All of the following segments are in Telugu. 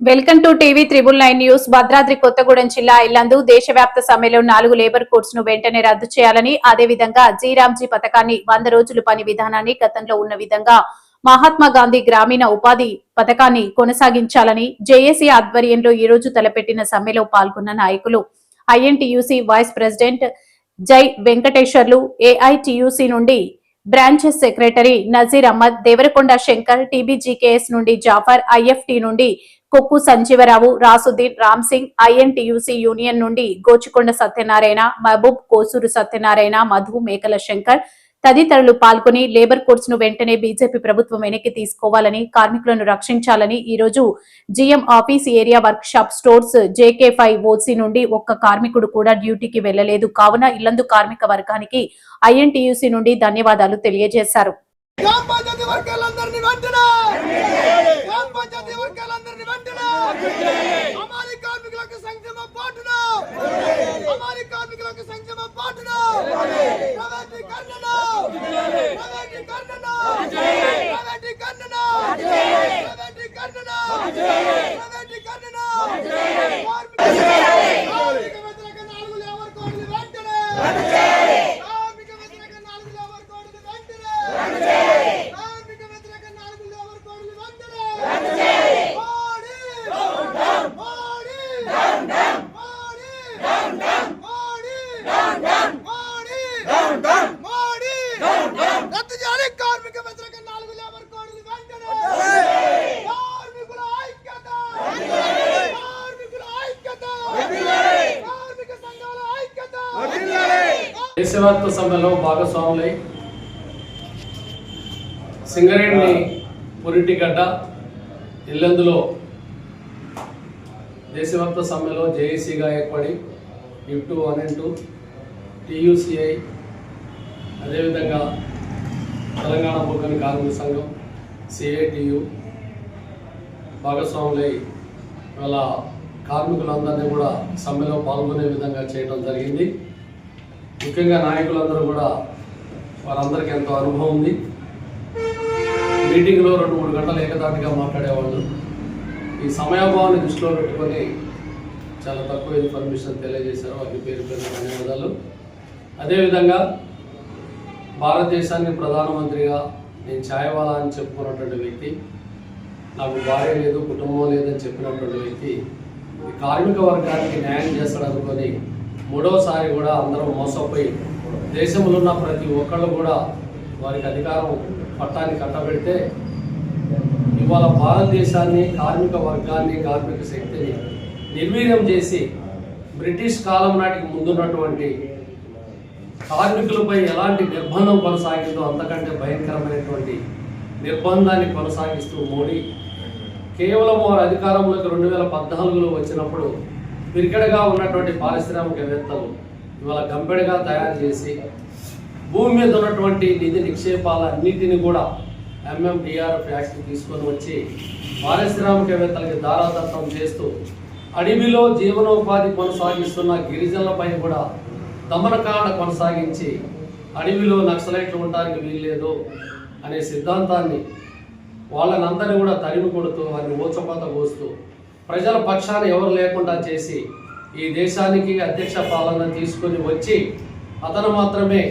Welcome to TV triple nine news. Bhadradri Kothagudem జిల్లా ఇల్లందు దేశవ్యాప్త సమ్మెలో నాలుగు లేబర్ కోడ్స్ను వెంటనే రద్దు చేయాలని అదేవిధంగా జీరామ్జీ పథకాన్ని వంద రోజులు పని విధానాన్ని గతంలో ఉన్న విధంగా మహాత్మా గాంధీ గ్రామీణ ఉపాధి పథకాన్ని కొనసాగించాలని జేఏసీ ఆధ్వర్యంలో ఈ రోజు తలపెట్టిన సమ్మెలో పాల్గొన్న నాయకులు ఐఎన్టీయూసీ వైస్ ప్రెసిడెంట్ జై వెంకటేశ్వర్లు ఏఐటియూసీ నుండి branches secretary Nazir Ahmed Devarakonda Shankar TBGKS నుండి జాఫర్ ఐఎఫ్టీ నుండి కొక్కు సంజీవరావు రాసుద్దీన్ రామ్ సింగ్ ఐఎన్టీయూసీ యూనియన్ నుండి గోచికొండ సత్యనారాయణ మహబూబ్ కోసూరు సత్యనారాయణ మధు మేకల శంకర్ తదితరులు పాల్గొని లేబర్ కోర్స్ను వెంటనే బీజేపీ ప్రభుత్వం వెనక్కి తీసుకోవాలని కార్మికులను రక్షించాలని ఈ రోజు GM office area workshop stores JK five OC నుండి ఒక్క కార్మికుడు కూడా డ్యూటీకి వెళ్ళలేదు కావున ఇల్లందు కార్మిక వర్గానికి ఐఎన్టీయూసీ నుండి ధన్యవాదాలు తెలియజేశారు. అమాలి కార్మికులకు సంక్షేమ పాటును! అమాలి కార్మికులకు సంక్షేమ పాటును! ప్రైవేటీకరణ ప్రైవేటీకరణ ప్రైవేటీకరణ ప్రైవేటీకరణ కార్మిక వ్యతిరేక నాలుగు లేబర్ కోడ్లు వెంటనే కార్మిక వ్యతిరేక నాలుగు లేబర్ కోడ్లు వెంటనే కార్మిక వ్యతిరేక నాలుగు లేబర్ కోడ్లు వెంటనే మోడీ మోడీ మోడీ మోడీ రద్దు చేయాలి కార్మిక వ్యతిరేక నాలుగు లేబర్ కోడ్లు వెంటనే కార్మికుల ఐక్యత కార్మికుల ఐక్యత కార్మిక సంఘాల ఐక్యత దేశవ్యాప్త సమ్మెలో భాగస్వాములై సింగరేణి పురిటిగడ్డ ఇల్లందులో దేశవ్యాప్త సమ్మెలో జేఏసీగా ఏర్పడి IFTU one and two TUCI అదేవిధంగా తెలంగాణ బొగ్గని కార్మిక సంఘం సిఐటియు భాగస్వాములై వాళ్ళ కార్మికులందరినీ కూడా సమ్మెలో పాల్గొనే విధంగా చేయడం జరిగింది. ముఖ్యంగా నాయకులందరూ కూడా వారందరికీ ఎంతో అనుభవం ఉంది. మీటింగ్లో రెండు మూడు గంటలు ఏకదాటిగా మాట్లాడేవాళ్ళు. ఈ సమయాభావాన్ని దృష్టిలో పెట్టుకొని చాలా తక్కువ ఇన్ఫర్మేషన్ తెలియజేశారు. వారికి పేరు పేరు ధన్యవాదాలు. అదేవిధంగా భారతదేశాన్ని ప్రధానమంత్రిగా నేను ఛాయవాలా అని చెప్పుకున్నటువంటి వ్యక్తి నాకు భార్య లేదు కుటుంబం లేదని చెప్పినటువంటి వ్యక్తి ఈ కార్మిక వర్గానికి న్యాయం చేస్తాడనుకొని మూడవసారి కూడా అందరం మోసపోయి దేశంలో ఉన్న ప్రతి ఒక్కళ్ళు కూడా వారికి అధికారం పట్టాన్ని కట్టబెడితే ఇవాళ భారతదేశాన్ని కార్మిక వర్గాన్ని కార్మిక శక్తిని నిర్వీర్యం చేసి బ్రిటిష్ కాలం నాటికి ముందున్నటువంటి కార్మికులపై ఎలాంటి నిర్బంధం కొనసాగిందో అంతకంటే భయంకరమైనటువంటి నిర్బంధాన్ని కొనసాగిస్తూ మోడీ కేవలం వారు అధికారంలోకి రెండు వేల పద్నాలుగులో వచ్చినప్పుడు పిరికడగా ఉన్నటువంటి పారిశ్రామికవేత్తలు ఇవాళ గంపెడగా తయారు చేసి భూమి మీద ఉన్నటువంటి నిధి నిక్షేపాలన్నిటిని కూడా ఎంఎండిఆర్ఎఫ్ యాక్ట్ తీసుకొని వచ్చి పారిశ్రామికవేత్తలకి దారాదత్తం చేస్తూ అడవిలో జీవనోపాధి కొనసాగిస్తున్న గిరిజనులపై కూడా దమనకాండ కొనసాగించి అడవిలో నక్సలైట్లు ఉండడానికి వీల్లేదు అనే సిద్ధాంతాన్ని వాళ్ళనందరినీ కూడా తరిమి కొడుతూ వారిని ఊచకోత పోస్తూ ప్రజల పక్షాన ఎవరు లేకుండా చేసి ఈ దేశానికి అధ్యక్ష పాలన తీసుకొని వచ్చి అతను మాత్రమే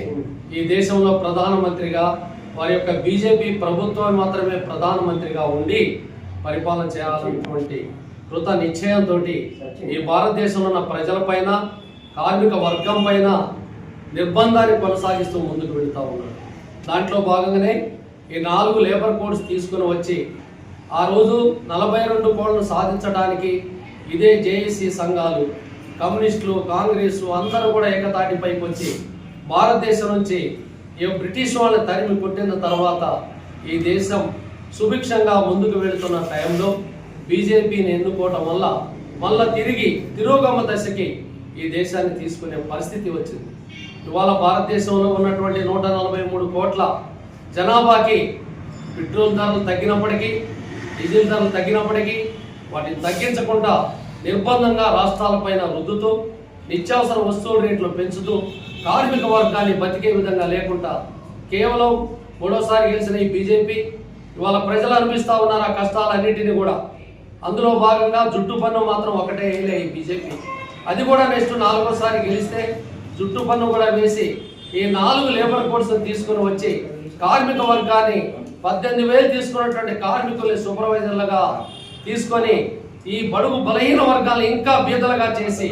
ఈ దేశంలో ప్రధానమంత్రిగా వారి యొక్క బీజేపీ ప్రభుత్వం మాత్రమే ప్రధానమంత్రిగా ఉండి పరిపాలన చేయాలన్నటువంటి కృత నిశ్చయంతో ఈ భారతదేశంలో ఉన్న ప్రజలపైన కార్మిక వర్గం పైన నిర్బంధాన్ని కొనసాగిస్తూ ముందుకు వెళ్తూ ఉన్నాడు. దాంట్లో భాగంగానే ఈ నాలుగు లేబర్ కోడ్స్ తీసుకుని వచ్చి ఆ రోజు నలభై రెండు కోళ్ళను సాధించడానికి ఇదే జేఏసీ సంఘాలు కమ్యూనిస్టులు కాంగ్రెస్ అందరూ కూడా ఏకతాటిపైకి వచ్చి భారతదేశం నుంచి ఈ బ్రిటిష్ వాళ్ళని తరిమి కొట్టిన తర్వాత ఈ దేశం సుభిక్షంగా ముందుకు వెళుతున్న టైంలో బీజేపీని ఎన్నుకోవటం వల్ల మళ్ళా తిరిగి తిరోగమ దశకి ఈ దేశాన్ని తీసుకునే పరిస్థితి వచ్చింది. ఇవాళ భారతదేశంలో ఉన్నటువంటి నూట నలభై మూడు కోట్ల జనాభాకి పెట్రోల్ ధరలు తగ్గినప్పటికీ డీజిల్ ధరలు తగ్గినప్పటికీ వాటిని తగ్గించకుండా నిర్బంధంగా రాష్ట్రాలపైన రుద్దుతూ నిత్యావసర వస్తువుల రేట్లు పెంచుతూ కార్మిక వర్గాన్ని బతికే విధంగా లేకుండా కేవలం మూడోసారి గెలిచిన ఈ బీజేపీ ఇవాళ ప్రజలు అనిపిస్తూ ఉన్నారు ఆ కష్టాలన్నింటినీ కూడా? అందులో భాగంగా జుట్టు పన్ను మాత్రం ఒకటే వేయలే ఈ బీజేపీ. అది కూడా నెక్స్ట్ నాలుగోసారి గెలిస్తే జుట్టు పన్ను కూడా వేసి ఈ నాలుగు లేబర్ కోడ్స్ తీసుకుని వచ్చి కార్మిక వర్గాన్ని పద్దెనిమిది వేలు తీసుకున్నటువంటి కార్మికుల్ని సూపర్వైజర్లుగా తీసుకొని ఈ బడుగు బలహీన వర్గాలు ఇంకా బీదలుగా చేసి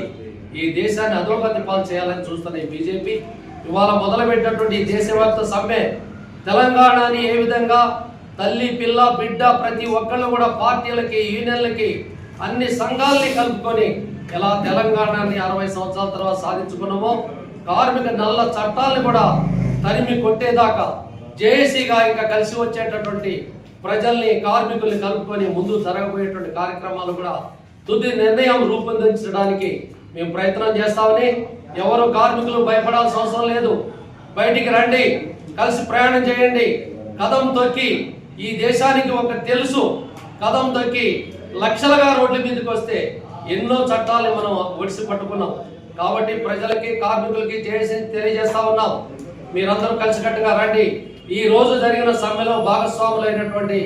ఈ దేశాన్ని అధోగతి పాలు చేయాలని చూస్తున్న ఈ బీజేపీ ఇవాళ మొదలుపెట్టినటువంటి దేశవ్యాప్త సమ్మె తెలంగాణని ఏ విధంగా తల్లి పిల్ల బిడ్డ ప్రతి ఒక్కళ్ళు కూడా పార్టీలకి యూనియన్లకి అన్ని సంఘాలని కలుపుకొని ఎలా తెలంగాణని అరవై సంవత్సరాల తర్వాత సాధించుకున్నామో కార్మిక నల్ల చట్టాలను కూడా తరిమి కొట్టేదాకా జేఏసీగా ఇంకా కలిసి వచ్చేటటువంటి ప్రజల్ని కార్మికుల్ని కలుపుకొని ముందు జరగబోయేటువంటి కార్యక్రమాలు కూడా తుది నిర్ణయం రూపొందించడానికి మేము ప్రయత్నం చేస్తామని ఎవరు కార్మికులు భయపడాల్సిన అవసరం లేదు. బయటికి రండి కలిసి ప్రయాణం చేయండి. కదం తొక్కి ఈ దేశానికి ఒక తెలుసు. కదం తొక్కి లక్షలుగా రోడ్ల మీదకి వస్తే ఎన్నో చట్టాలు మనం ఒడిసి పట్టుకున్నాం. కాబట్టి ప్రజలకి కార్మికులకి చేసి తెలియజేస్తా ఉన్నాం. మీరందరూ కలిసికట్టుగా రండి. ఈ రోజు జరిగిన సమ్మెలో భాగస్వాములైనటువంటి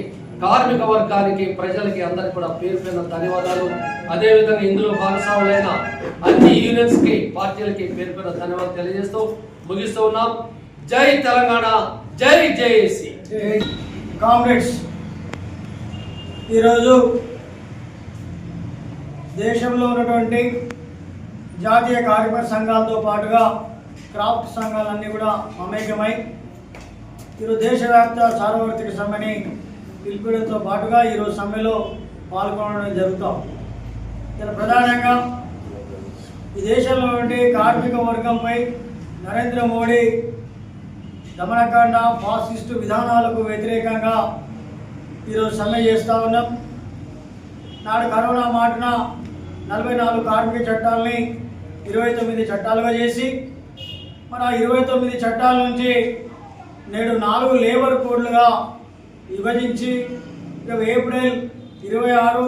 కార్మిక వర్గానికి ప్రజలకి అందరికి కూడా పేరు పైన ధన్యవాదాలు. అదేవిధంగా ఇందులో భాగస్వాములైన అన్ని యూనియన్స్కి పార్టీలకి పేరు పైన ధన్యవాదాలు తెలియజేస్తూ ముగిస్తూ ఉన్నాం. జై తెలంగాణ జై జేఏసీ. కామ్రేడ్స్. ఈరోజు దేశంలో ఉన్నటువంటి జాతీయ కార్మిక సంఘాలతో పాటుగా క్రాఫ్ట్ సంఘాలన్నీ కూడా మమేకమై ఈరోజు దేశవ్యాప్త సార్వత్రిక సమ్మెని పిలుపుడంతో పాటుగా ఈరోజు సమ్మెలో పాల్గొనడం జరుగుతాం ఇక్కడ ప్రధానంగా ఈ దేశంలో నుండి కార్మిక వర్గంపై నరేంద్ర మోడీ దమనకాండ ఫాసిస్టు విధానాలకు వ్యతిరేకంగా ఈరోజు సమ్మె చేస్తూ ఉన్నాం. నాడు కరోనా మాటన నలభై నాలుగు కార్మిక చట్టాలని ఇరవై తొమ్మిది చట్టాలుగా చేసి మన ఇరవై తొమ్మిది చట్టాల నుంచి నేడు నాలుగు లేబర్ కోడ్లుగా విభజించి ఏప్రిల్ ఇరవై ఆరు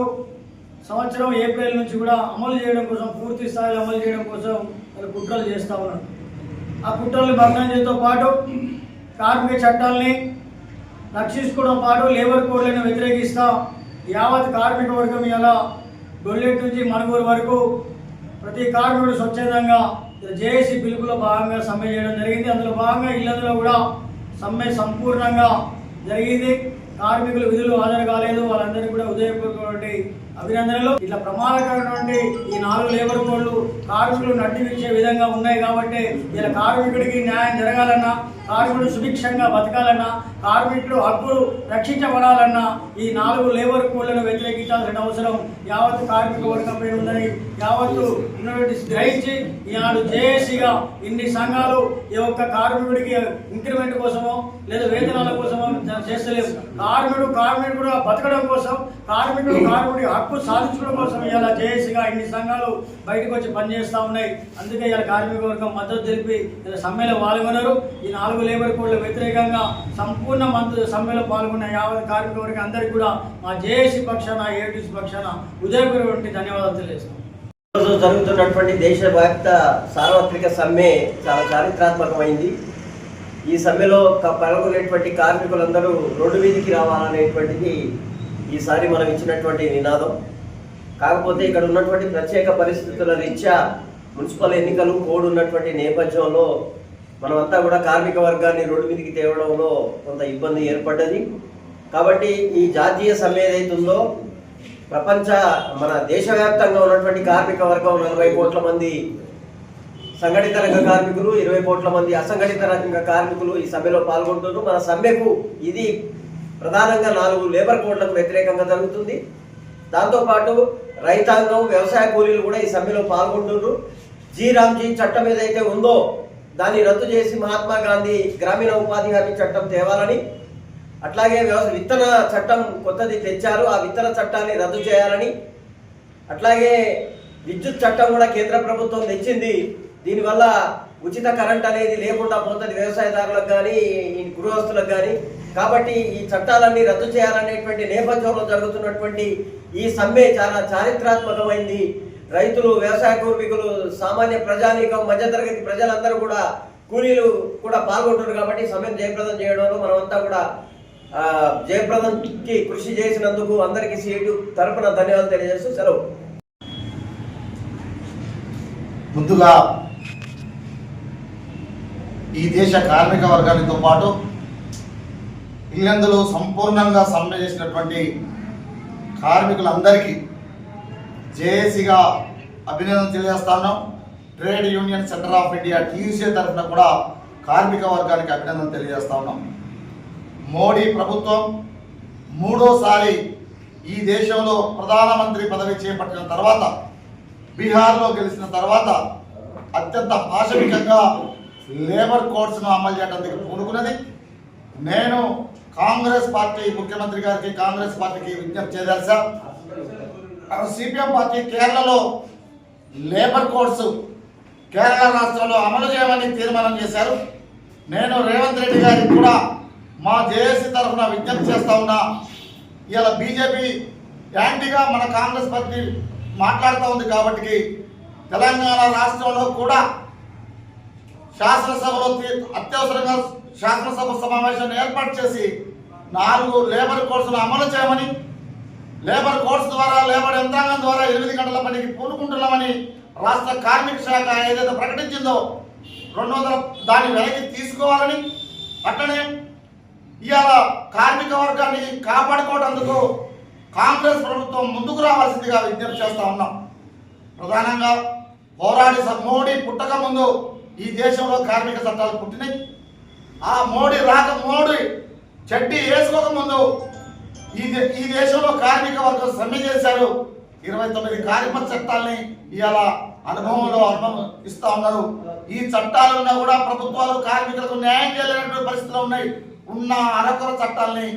సంవత్సరం ఏప్రిల్ నుంచి కూడా అమలు చేయడం కోసం పూర్తి స్థాయిలో అమలు చేయడం కోసం వాళ్ళు కుట్రలు చేస్తూ ఉన్నారు. ఆ కుట్రల్ని భగ్నం చేయడంతో పాటు కార్మిక చట్టాలని రక్షించుకోవడం పాటు లేబర్ కోడ్లను వ్యతిరేకిస్తా యావత్ కార్మిక వర్గం ఇలా గొల్లెట్ నుంచి మణుగూరు వరకు ప్రతి కార్మికుడు స్వచ్ఛందంగా జేఏసీ పిలుపులో భాగంగా సమ్మె చేయడం జరిగింది. అందులో భాగంగా ఇళ్ళలో కూడా సమ్మె సంపూర్ణంగా జరిగింది. కార్మికులు విధులు హాజరు కాలేదు. వాళ్ళందరికీ కూడా ఉదయపూర్వకటువంటి అభినందనలు. ఇట్లా ప్రమాదకరమైనటువంటి ఈ నాలుగు లేబర్ కోడ్లు కార్మికులు నడ్డివిచ్చే విధంగా ఉన్నాయి కాబట్టి ఇలా కార్మికుడికి న్యాయం జరగాలన్నా కార్మికుడు సుభిక్షంగా బతకాలన్నా కార్మికుడు హక్కులు రక్షించబడాలన్నా ఈ నాలుగు లేబర్ కోడ్లను వ్యతిరేకించాల్సిన అవసరం యావత్ కార్మిక వర్గంపై ఉందని యావత్తు ఉన్నటువంటి గ్రహించి ఈనాడు జేఏసీగా ఇన్ని సంఘాలు ఈ ఒక్క కార్మికుడికి ఇంక్రిమెంట్ కోసమో లేదా వేతనాల కోసమో చేస్తలేవు. కార్మికుడు కార్మికుడు బతకడం కోసం కార్మికుడు కార్మికుడి హక్కు సాధించడం కోసం ఇలా జేఏసీగా ఇన్ని సంఘాలు బయటకు వచ్చి పనిచేస్తూ ఉన్నాయి. అందుకే ఇలా కార్మిక వర్గం మద్దతు తెలిపి ఇలా సమ్మెలో పాల్గొన్నారు. ఈ నాలుగు లేబర్ కోడ్ల వ్యతిరేకంగా సంపూర్ణ మద్దతు సమ్మెలో పాల్గొన్న యావత్ కార్మిక వర్గం అందరికీ కూడా మా జేఏసీ పక్షాన ఏటీసీ పక్షాన ఉదయపూర్వంటి ధన్యవాదాలు తెలియజేస్తాం రోజు జరుగుతున్నటువంటి దేశవ్యాప్త సార్వత్రిక సమ్మె చాలా చారిత్రాత్మకమైంది. ఈ సమ్మెలో పాల్గొనేటువంటి కార్మికులందరూ రోడ్డు మీదకి రావాలనేటువంటిది ఈసారి మనం ఇచ్చినటువంటి నినాదం. కాకపోతే ఇక్కడ ఉన్నటువంటి ప్రత్యేక పరిస్థితుల రీత్యా మున్సిపల్ ఎన్నికలు కోడ్ ఉన్నటువంటి నేపథ్యంలో మనమంతా కూడా కార్మిక వర్గాన్ని రోడ్డు మీదకి తేవడంలో కొంత ఇబ్బంది ఏర్పడ్డది. కాబట్టి ఈ జాతీయ సమ్మె ఏదైతుందో ప్రపంచ మన దేశవ్యాప్తంగా ఉన్నటువంటి కార్మిక వర్గం నలభై కోట్ల మంది సంఘటిత రంగ కార్మికులు ఇరవై కోట్ల మంది అసంఘటిత రంగ కార్మికులు ఈ సమ్మెలో పాల్గొంటున్నారు. మన సమ్మెకు ఇది ప్రధానంగా నాలుగు లేబర్ కోడ్లకు వ్యతిరేకంగా జరుగుతుంది. దాంతోపాటు రైతాంగం వ్యవసాయ కూలీలు కూడా ఈ సమ్మెలో పాల్గొంటున్నారు. జీ రామ్జీ చట్టం ఏదైతే ఉందో దాన్ని రద్దు చేసి మహాత్మా గాంధీ గ్రామీణ ఉపాధి హామీ చట్టం తేవాలని అట్లాగే విత్తన చట్టం కొత్తది తెచ్చారు ఆ విత్తన చట్టాన్ని రద్దు చేయాలని. అట్లాగే విద్యుత్ చట్టం కూడా కేంద్ర ప్రభుత్వం తెచ్చింది. దీనివల్ల ఉచిత కరెంట్ అనేది లేకుండా పోతుంది వ్యవసాయదారులకు కానీ గృహస్థులకు కానీ కాబట్టి ఈ చట్టాలన్నీ రద్దు చేయాలనేటువంటి నేపథ్యంలో జరుగుతున్నటువంటి ఈ సమ్మె చాలా చారిత్రాత్మకమైంది. రైతులు వ్యవసాయ కార్మికులు సామాన్య ప్రజానీకం మధ్యతరగతి ప్రజలందరూ కూడా కూలీలు కూడా పాల్గొంటున్నారు కాబట్టి సమ్మెను జయప్రదం చేయడంలో మనమంతా కూడా జయప్రదంకి కృషి చేసినందుకు అందరికీ సీటు తరపున ధన్యవాదాలు తెలియజేస్తూ సెలవు. ముందుగా ఈ దేశ కార్మిక వర్గానితో పాటు ఇల్లందులో సంపూర్ణంగా సమ్మె చేసినటువంటి కార్మికులందరికీ జేఏసీగా అభినందన తెలియజేస్తాను trade union centre of India TUC తరఫున కూడా కార్మిక వర్గానికి అభినందన తెలియజేస్తా ఉన్నాం. మోడీ ప్రభుత్వం మూడోసారి ఈ దేశంలో ప్రధానమంత్రి పదవి చేపట్టిన తర్వాత బీహార్లో గెలిచిన తర్వాత అత్యంత పాశవికంగా లేబర్ కోడ్స్ను అమలు చేయడానికి పూనుకున్నది. నేను కాంగ్రెస్ పార్టీ ముఖ్యమంత్రి గారికి కాంగ్రెస్ పార్టీకి విజ్ఞప్తి చేయదలిసా సిపిఎం పార్టీ కేరళలో లేబర్ కోడ్స్ కేరళ రాష్ట్రంలో అమలు చేయమని తీర్మానం చేశారు. నేను రేవంత్ రెడ్డి గారికి కూడా మా జేఏసీ తరఫున విజ్ఞప్తి చేస్తా ఉన్నా ఇవాళ బీజేపీ యాంటీగా మన కాంగ్రెస్ పార్టీ మాట్లాడుతూ ఉంది కాబట్టి తెలంగాణ రాష్ట్రంలో కూడా శాసనసభలో అత్యవసరంగా శాసనసభ సమావేశాన్ని ఏర్పాటు చేసి నాలుగు లేబర్ కోర్సులు అమలు చేయమని లేబర్ కోర్సు ద్వారా లేబర్ యంత్రాంగం ద్వారా ఎనిమిది గంటల పనికి పూనుకుంటున్నామని రాష్ట్ర కార్మిక శాఖ ఏదైతే ప్రకటించిందో రెండు వందల దాన్ని వెనక్కి తీసుకోవాలని అట్లనే ఇవాళ కార్మిక వర్గాన్ని కాపాడుకోవడందుకు కాంగ్రెస్ ప్రభుత్వం ముందుకు రావాల్సిందిగా విజ్ఞప్తి చేస్తా ఉన్నాం. ప్రధానంగా పోరాడి మోడీ పుట్టక ముందు ఈ దేశంలో కార్మిక చట్టాలు పుట్టినాయి. ఆ మోడీ రాక మోడీ చెడ్డి వేసుకోక ముందు ఈ దే- ఈ దేశంలో కార్మిక వర్గం సమ్మె చేశారు. ఇరవై తొమ్మిది కార్మిక చట్టాలని ఇవాళ అనుభవంలో అనుభవం ఇస్తా ఉన్నారు. ఈ చట్టాలున్నా కూడా ప్రభుత్వాలు కార్మికులకు న్యాయం చేయలేనటువంటి పరిస్థితులు ఉన్నాయి. ఉన్న అరకొర చట్టాలని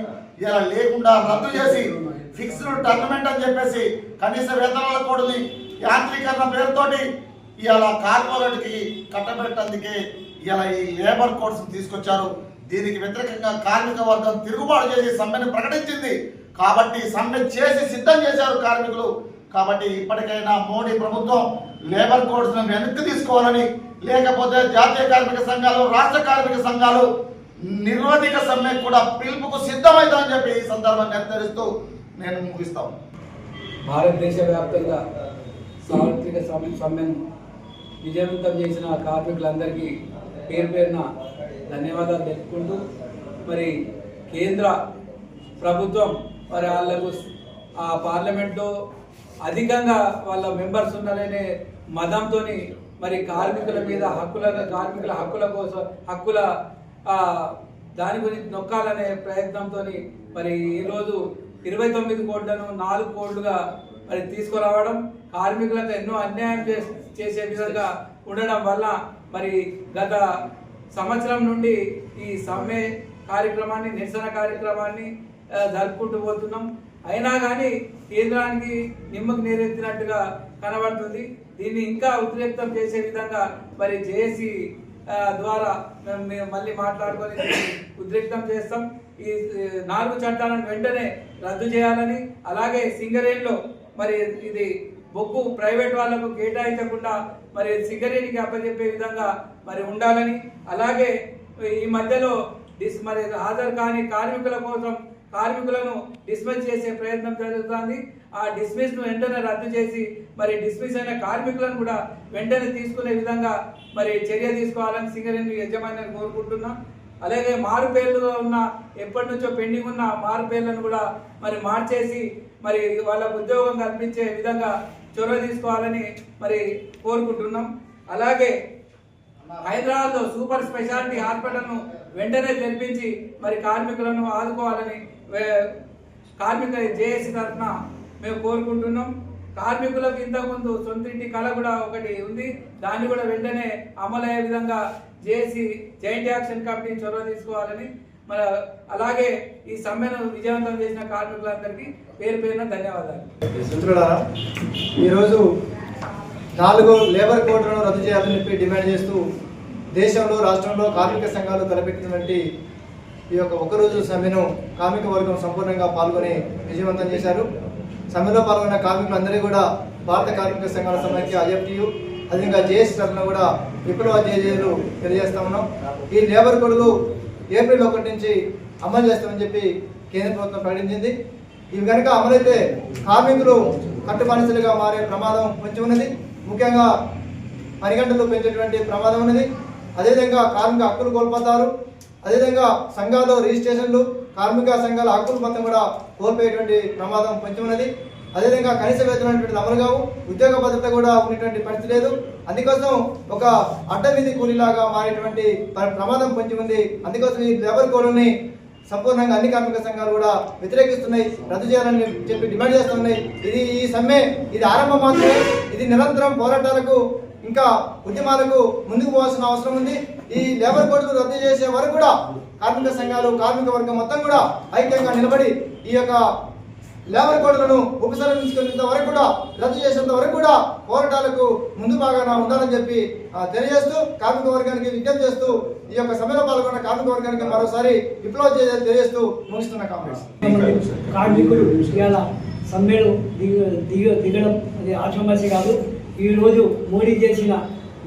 ఇలా లేకుండా రద్దు చేసి ఫిక్స్డ్ టర్నమెంట్ అని చెప్పేసి కనీస వేతనాల కోడుని యాంత్రీకరణ పేరుతోటి ఇలా కార్పొరేట్కి కట్టబెట్టేందుకే ఇలా ఈ లేబర్ కోడ్స్ తీసుకొచ్చారు. దీనికి వ్యతిరేకంగా కార్మిక వర్గం తిరుగుబాటు చేసి సమ్మెను ప్రకటించింది. కాబట్టి సమ్మె చేసి సిద్ధం చేశారు కార్మికులు. కాబట్టి ఇప్పటికైనా మోడీ ప్రభుత్వం లేబర్ కోడ్స్ వెనక్కి తీసుకోవాలని లేకపోతే జాతీయ కార్మిక సంఘాలు రాష్ట్ర కార్మిక సంఘాలు నిర్వధిక సమ్మె కూడా పిలుపుకు సిద్ధమైందని చెప్పి ఈ సందర్భంగా హెచ్చరిస్తూ నేను ముగిస్తాను భారతదేశ వ్యాప్తంగా సార్వత్రిక సమ్మె సమ్మెను విజయవంతం చేసిన కార్మికులందరికీ పేరు పేరున ధన్యవాదాలు తెలుపుకుంటూ మరి కేంద్ర ప్రభుత్వం మరి వాళ్ళకు ఆ పార్లమెంట్లో అధికంగా వాళ్ళ మెంబర్స్ ఉన్నారనే మతంతో మరి కార్మికుల మీద హక్కుల కార్మికుల హక్కుల కోసం హక్కుల దాని గురించి నొక్కాలనే ప్రయత్నంతో మరి ఈరోజు ఇరవై తొమ్మిది కోట్లను నాలుగు కోట్లుగా మరి తీసుకురావడం కార్మికులకు ఎన్నో అన్యాయం చేసే విధంగా ఉండడం వల్ల మరి గత సంవత్సరం నుండి ఈ సమ్మె కార్యక్రమాన్ని నిరసన కార్యక్రమాన్ని జరుపుకుంటూ పోతున్నాం. అయినా కానీ కేంద్రానికి నిమ్మకు నీరెత్తినట్టుగా కనబడుతుంది. దీన్ని ఇంకా ఉద్రిక్తం చేసే విధంగా మరి జేఏసీ ద్వారా మేము మేము మళ్ళీ మాట్లాడుకొని ఉద్రిక్తం చేస్తాం. ఈ నాలుగు చట్టాలను వెంటనే రద్దు చేయాలని అలాగే సింగరేణిలో మరి ఇది బొగ్గు ప్రైవేట్ వాళ్ళకు కేటాయించకుండా మరి సింగరేణికి అప్పచెప్పే విధంగా మరి ఉండాలని అలాగే ఈ మధ్యలో డిస్ మరి హాజరు కాని కార్మికుల కోసం కార్మికులను డిస్మిస్ చేసే ప్రయత్నం జరుగుతుంది. ఆ డిస్మిస్ను వెంటనే రద్దు చేసి మరి డిస్మిస్ అయిన కార్మికులను కూడా వెంటనే తీసుకునే విధంగా మరి చర్య తీసుకోవాలని సింగరేణి యజమాని కోరుకుంటున్నాం. అలాగే మారు పేర్లుగా ఉన్న ఎప్పటి నుంచో పెండింగ్ ఉన్న మారు పేర్లను కూడా మరి మార్చేసి మరి వాళ్ళకు ఉద్యోగం కల్పించే విధంగా చొరవ తీసుకోవాలని మరి కోరుకుంటున్నాం. అలాగే హైదరాబాద్లో సూపర్ స్పెషాలిటీ హాస్పిటల్ను వెంటనే తెరిపించి మరి కార్మికులను ఆదుకోవాలని వే- కార్మిక జేఏసీ తరఫున మేము కోరుకుంటున్నాం. కార్మికులకు ఇంతకుముందు సొంత ఇంటి కళ కూడా ఒకటి ఉంది. దాన్ని కూడా వెంటనే అమలయ్యే విధంగా చేసి జాయింట్ యాక్షన్ కమిటీ చొరవ తీసుకోవాలని మన అలాగే ఈ సమ్మెను విజయవంతం చేసిన కార్మికులందరికీ పేరు పేరున ధన్యవాదాలు. మిత్రులారా ఈరోజు నాలుగు లేబర్ కోడ్లను రద్దు చేయాలని చెప్పి డిమాండ్ చేస్తూ దేశంలో రాష్ట్రంలో కార్మిక సంఘాలు తలపెట్టినటువంటి ఈ యొక్క ఒకరోజు సమ్మెను కార్మిక వర్గం సంపూర్ణంగా పాల్గొని విజయవంతం చేశారు. సమ్మెలో పాల్గొన్న కార్మికులందరూ కూడా భారత కార్మిక సంఘాల సమైక్య ఐఎఫ్టీయు అదేవిధంగా జేఏసీ తరఫున కూడా విప్లవ జేజేలు తెలియజేస్తా ఉన్నాం. ఈ లేబర్ కోడ్లు ఏప్రిల్ ఒకటి నుంచి అమలు చేస్తామని చెప్పి కేంద్ర ప్రభుత్వం ప్రకటించింది. ఇవి కనుక అమలైతే కార్మికులు కట్టుబానిసలుగా మారే ప్రమాదం కొంచెం ఉన్నది. ముఖ్యంగా పని గంటలు పెంచేటువంటి ప్రమాదం ఉన్నది. అదేవిధంగా కార్మిక హక్కులు కోల్పోతారు. అదేవిధంగా సంఘాలు రిజిస్ట్రేషన్లు కార్మిక సంఘాల హక్కులు మొత్తం కూడా కోల్పోయేటువంటి ప్రమాదం పొంచి ఉన్నది. అదేవిధంగా కనీస వేతనం అనేటువంటిది అమలు కావు. ఉద్యోగ భద్రత కూడా ఉన్నటువంటి పరిస్థితి లేదు. అందుకోసం ఒక అడ్డమీది కూలీలాగా మారేటువంటి ప్రమాదం పొంచి ఉంది. అందుకోసం ఈ లేబర్ కోడ్ని సంపూర్ణంగా అన్ని కార్మిక సంఘాలు కూడా వ్యతిరేకిస్తున్నాయి. రద్దు చేయాలని చెప్పి డిమాండ్ చేస్తున్నాయి. ఇది ఈ సమ్మె ఇది ఆరంభం మాత్రమే. ఇది నిరంతరం పోరాటాలకు ఇంకా ఉద్యమాలకు ముందుకు పోవాల్సిన అవసరం ఉంది. ఈ లేబర్ కోడ్ను రద్దు చేసే వరకు కూడా కార్మిక సంఘాలు కార్మిక వర్గం మొత్తం కూడా ఐక్యంగా నిలబడి ఈ యొక్క లేబర్ కోడ్లను ఉపసంహరించుకునేంత వరకు కూడా రద్దు చేసేంత వరకు కూడా పోరాటాలకు ముందు భాగాన ఉండాలని చెప్పి తెలియజేస్తూ కార్మిక వర్గానికి విజ్ఞప్తి చేస్తూ ఈ యొక్క సమ్మెలో పాల్గొన్న కార్మిక వర్గానికి మరోసారి విప్లవ తెలియజేస్తూ ముగిస్తున్న కాంగ్రెస్. కార్మికులు ఇవాళ దిగ దిగ దిగడం అది ఆషామాషి కాదు. ఈరోజు మోడీ చేసిన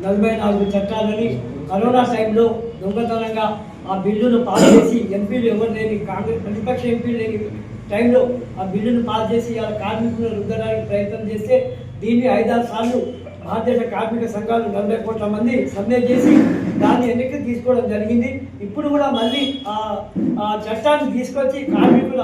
నలభై నాలుగు చట్టాలని కరోనా టైంలో దొంగతనంగా ఆ బిల్లును పాస్ చేసి ఎంపీలు ఎవరు లేని కాంగ్రెస్ ప్రతిపక్ష ఎంపీలు లేని టైంలో ఆ బిల్లును పాస్ చేసి ఆ కార్మికులను రుద్దడానికి ప్రయత్నం చేస్తే దీన్ని ఐదారు సార్లు భారతదేశ కార్మిక సంఘాలు నలభై కోట్ల మంది సమ్మె చేసి దాన్ని ఎన్నిక తీసుకోవడం జరిగింది. ఇప్పుడు కూడా మళ్ళీ ఆ ఆ చట్టాన్ని తీసుకొచ్చి కార్మికుల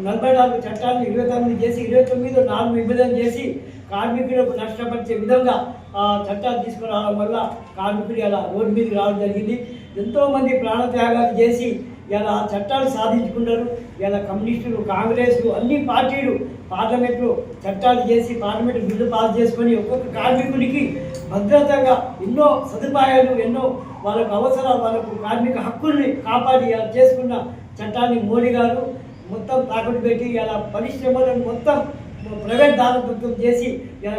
నలభై నాలుగు చట్టాలను ఇరవై తొమ్మిది చేసి ఇరవై తొమ్మిది నాలుగు విభజన చేసి కార్మికులకు నష్టపరిచే విధంగా ఆ చట్టాలు తీసుకురావడం వల్ల కార్మికులు ఇలా రోడ్డు మీదకి రావడం జరిగింది. ఎంతోమంది ప్రాణత్యాగాలు చేసి ఇలా ఆ చట్టాలు సాధించుకున్నారు. ఇలా కమ్యూనిస్టులు కాంగ్రెస్లు అన్ని పార్టీలు పార్లమెంట్లో చట్టాలు చేసి పార్లమెంట్ బిల్లు పాస్ చేసుకొని ఒక్కొక్క కార్మికుడికి భద్రతగా ఎన్నో సదుపాయాలు ఎన్నో వాళ్ళకు అవసరాలు వాళ్ళకు కార్మిక హక్కుల్ని కాపాడి ఇలా చేసుకున్న చట్టాన్ని మోడీ గారు మొత్తం తాకట్టు పెట్టి ఇలా పరిశ్రమలను మొత్తం ప్రైవేట్ దారదత్వం చేసి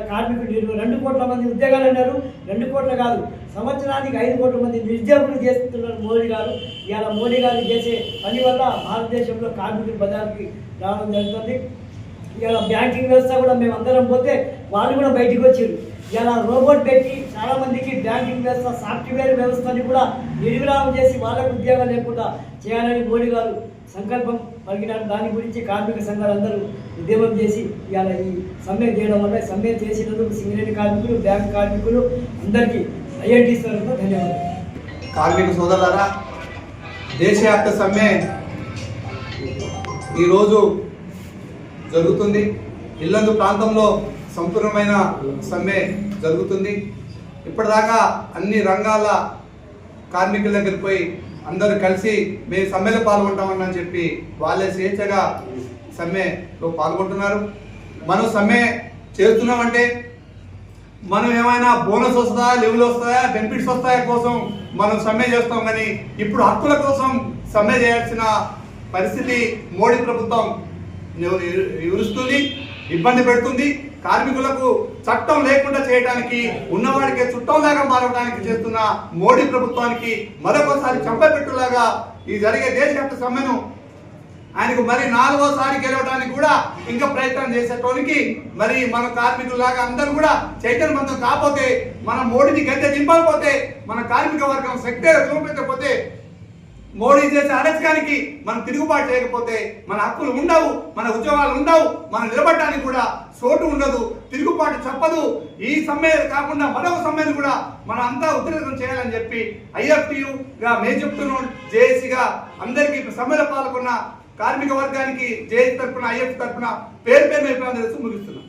కార్మికులు రెండు కోట్ల మంది ఉద్యోగాలు అన్నారు. రెండు కోట్ల కాదు సంవత్సరానికి ఐదు కోట్ల మంది నిరుద్యోగులు చేస్తున్నారు మోడీ గారు. ఇలా మోడీ గారు చేసే పని వల్ల భారతదేశంలో కార్మికులు బజార్కి రావడం జరుగుతుంది. ఇలా బ్యాంకింగ్ వ్యవస్థ కూడా మేము అందరం పోతే వాళ్ళు కూడా బయటికి వచ్చారు. ఇలా రోబోట్ పెట్టి చాలామందికి బ్యాంకింగ్ వ్యవస్థ సాఫ్ట్వేర్ వ్యవస్థని కూడా నిర్విరామం చేసి వాళ్ళకు ఉద్యోగాలు లేకుండా చేయాలని మోడీ గారు సంకల్పం పలికినారు దాని గురించి కార్మిక సంఘాలందరూ ఉద్యమం చేసి ఇవాళ ఈ సమ్మె చేయడం వల్ల సమ్మె చేసినందుకు సింగరేణి కార్మికులు బ్యాంక్ కార్మికులు అందరికీ ఐఐటి తరఫున ధన్యవాదాలు. కార్మిక సోదరులారా దేశవ్యాప్త సమ్మె ఈరోజు జరుగుతుంది. ఇల్లందు ప్రాంతంలో సంపూర్ణమైన సమ్మె జరుగుతుంది. ఇప్పటిదాకా అన్ని రంగాల కార్మికుల దగ్గరికి పోయి అందరూ కలిసి మేము సమ్మెలో పాల్గొంటామని చెప్పి వాళ్ళే స్వేచ్ఛగా సమ్మెలో పాల్గొంటున్నారు. మనం సమ్మె చేస్తున్నామంటే మనం ఏమైనా బోనస్ వస్తుందా లెవెల్ వస్తాయా బెనిఫిట్స్ వస్తాయా కోసం మనం సమ్మె చేస్తాం కానీ ఇప్పుడు హక్కుల కోసం సమ్మె చేయాల్సిన పరిస్థితి మోడీ ప్రభుత్వం వివరిస్తుంది ఇబ్బంది పెడుతుంది. కార్మికులకు చట్టం లేకుండా చేయడానికి ఉన్నవాడికి చుట్టంలాగా మారడానికి చేస్తున్న మోడీ ప్రభుత్వానికి మరొకసారి చంపబెట్టులాగా ఈ జరిగే దేశవ్యాప్త సమ్మెను ఆయనకు మరి నాలుగోసారి గెలవడానికి కూడా ఇంకా ప్రయత్నం చేసేటోనికి మరి మన కార్మికులాగా అందరూ కూడా చైతన్యవంతం కాకపోతే మన మోడీని గద్దె దింపకపోతే మన కార్మిక వర్గం శక్తి చూపించకపోతే మోడీ చేసే అరచకానికి మనం తిరుగుబాటు చేయకపోతే మన హక్కులు ఉండవు మన ఉద్యోగాలు ఉండవు మనం నిలబడడానికి కూడా చోటు ఉండదు తిరుగుబాటు చెప్పదు ఈ సమ్మె కాకుండా మరొక సమ్మెను కూడా మనం అంతా ఉత్తేజం చేయాలని చెప్పి ఐఎఫ్టీయుగా మేము చెప్తున్నాం జేఏసీగా అందరికీ సమ్మెలో పాల్గొన్న కార్మిక వర్గానికి జేఏసీ తరఫున ఐఎఫ్ తరఫున పేరు పేరు మేము ముగిస్తున్నాం